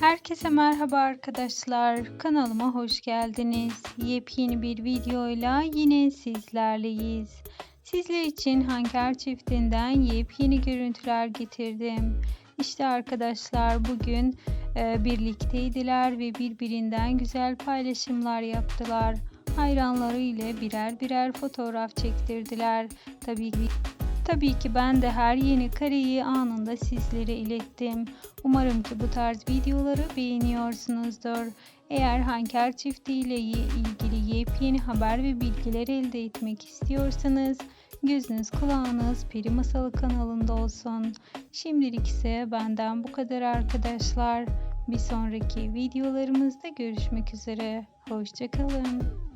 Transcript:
Herkese merhaba arkadaşlar. Kanalıma hoş geldiniz. Yepyeni bir videoyla yine sizlerleyiz. Sizler için Hanker çiftinden yepyeni görüntüler getirdim. İşte arkadaşlar bugün e, birlikteydiler ve birbirinden güzel paylaşımlar yaptılar. Hayranları ile birer birer fotoğraf çektirdiler. Tabii ki Tabii ki ben de her yeni kareyi anında sizlere ilettim. Umarım ki bu tarz videoları beğeniyorsunuzdur. Eğer Hanker çifti ile ilgili yepyeni haber ve bilgiler elde etmek istiyorsanız gözünüz kulağınız Peri Masalı kanalında olsun. Şimdilik ise benden bu kadar arkadaşlar. Bir sonraki videolarımızda görüşmek üzere. Hoşçakalın.